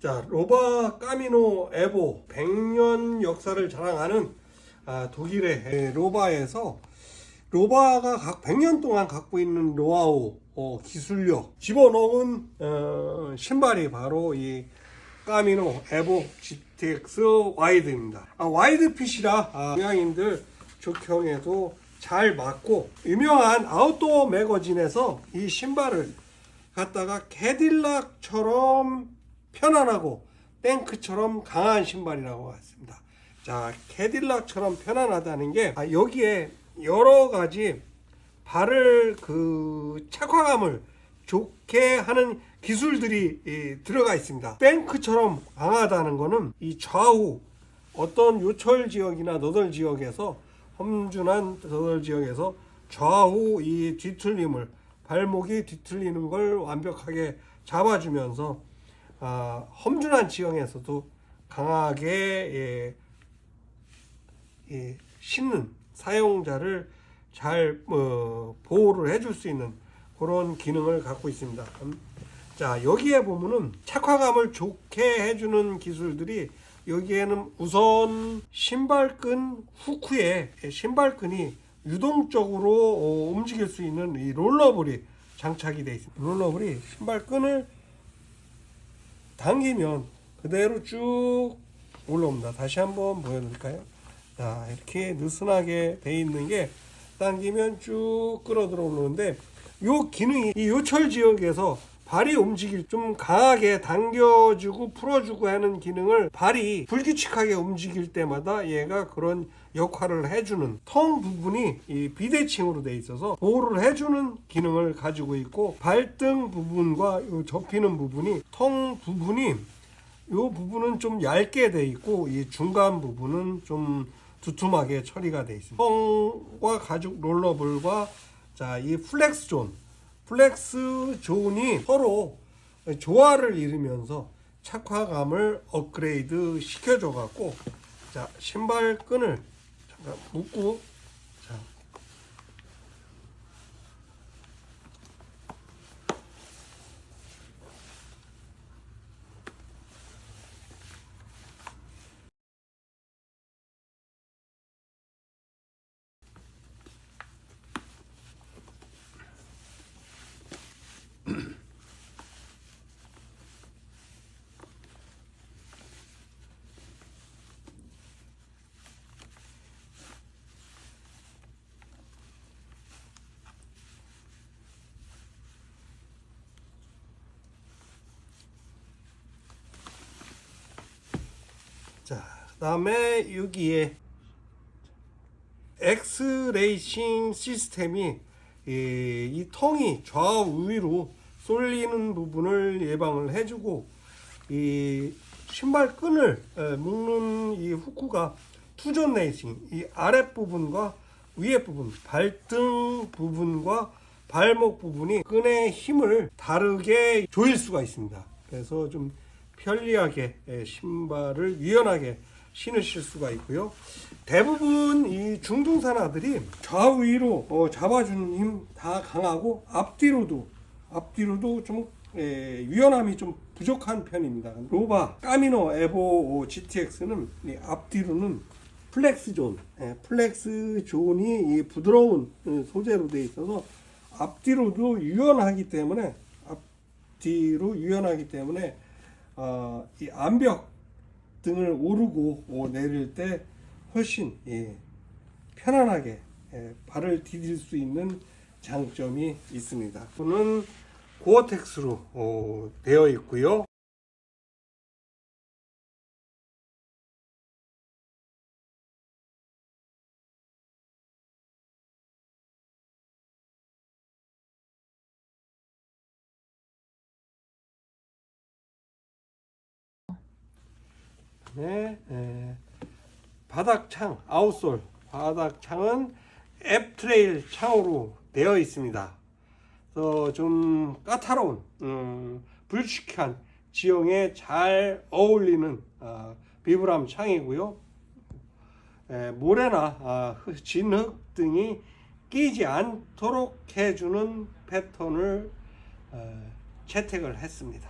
자, 로바 까미노 에보 100년 역사를 자랑하는 아, 독일의 에, 로바에서 로바가 각 100년 동안 갖고 있는 노하우, 어, 기술력 집어넣은 어, 신발이 바로 이 까미노 에보 GTX 와이드입니다. 아, 와이드 핏이라 아, 동양인들 적형에도 잘 맞고 유명한 아웃도어 매거진에서 이 신발을 갖다가 캐딜락처럼 편안하고 탱크처럼 강한 신발이라고 했습니다. 자, 캐딜락처럼 편안하다는 게 아, 여기에 여러 가지 발을 그 착화감을 좋게 하는 기술들이 이, 들어가 있습니다. 탱크처럼 강하다는 거는 이 좌우 어떤 요철 지역이나 너덜 지역에서 험준한 너덜 지역에서 좌우 이 뒤틀림을 발목이 뒤틀리는 걸 완벽하게 잡아주면서 아, 험준한 지형에서도 강하게 예, 예, 신는 사용자를 잘 어, 보호를 해줄 수 있는 그런 기능을 갖고 있습니다. 음, 자 여기에 보면은 착화감을 좋게 해주는 기술들이 여기에는 우선 신발끈 후크에 신발끈이 유동적으로 어, 움직일 수 있는 이 롤러볼이 장착이 되어 있습니다. 롤러볼이 신발끈을 당기면 그대로 쭉 올라옵니다. 다시 한번 보여드릴까요? 자, 이렇게 느슨하게 돼 있는 게 당기면 쭉 끌어 들어오는데 요 기능이 이 요철 지역에서 발이 움직일 좀 강하게 당겨주고 풀어주고 하는 기능을 발이 불규칙하게 움직일 때마다 얘가 그런 역할을 해주는 텅 부분이 이 비대칭으로 돼 있어서 보호를 해주는 기능을 가지고 있고 발등 부분과 요 접히는 부분이 텅 부분이 요 부분은 좀 얇게 돼 있고 이 중간 부분은 좀 두툼하게 처리가 돼 있습니다. 텅과 가죽 롤러볼과 자 이 플렉스 존 플렉스 존이 서로 조화를 이루면서 착화감을 업그레이드 시켜줘 갖고 자 신발 끈을 잠깐 묶고 자 자, 그 다음에 여기에 엑스 레이싱 시스템이 이, 이 텅이 좌우위로 쏠리는 부분을 예방을 해주고 이 신발 끈을 에, 묶는 이 후크가 투존 레이싱 이 아랫 부분과 위에 부분 발등 부분과 발목 부분이 끈의 힘을 다르게 조일 수가 있습니다. 그래서 좀 편리하게 에, 신발을 유연하게 신으실 수가 있고요. 대부분 이 중등산화들이 좌우위로 어, 잡아주는 힘 다 강하고 앞뒤로도 앞뒤로도 좀 에, 유연함이 좀 부족한 편입니다. 로바 까미노 에보 GTX는 이 앞뒤로는 플렉스 존, 예, 플렉스 존이 이 부드러운 어, 소재로 되어 있어서 앞뒤로도 유연하기 때문에 앞뒤로 유연하기 때문에 어, 이 암벽 등을 오르고 어, 내릴 때 훨씬 예, 편안하게 예, 발을 디딜 수 있는 장점이 있습니다. 또는 고어텍스로 어, 되어 있고요. 네, 에, 바닥창 아웃솔 바닥창은 앱 트레일 창으로 되어 있습니다. 그래서 좀 까다로운 음, 불식한 지형에 잘 어울리는 아, 비브람 창이고요. 에, 모래나 아, 흙, 진흙 등이 끼지 않도록 해주는 패턴을 어, 채택을 했습니다.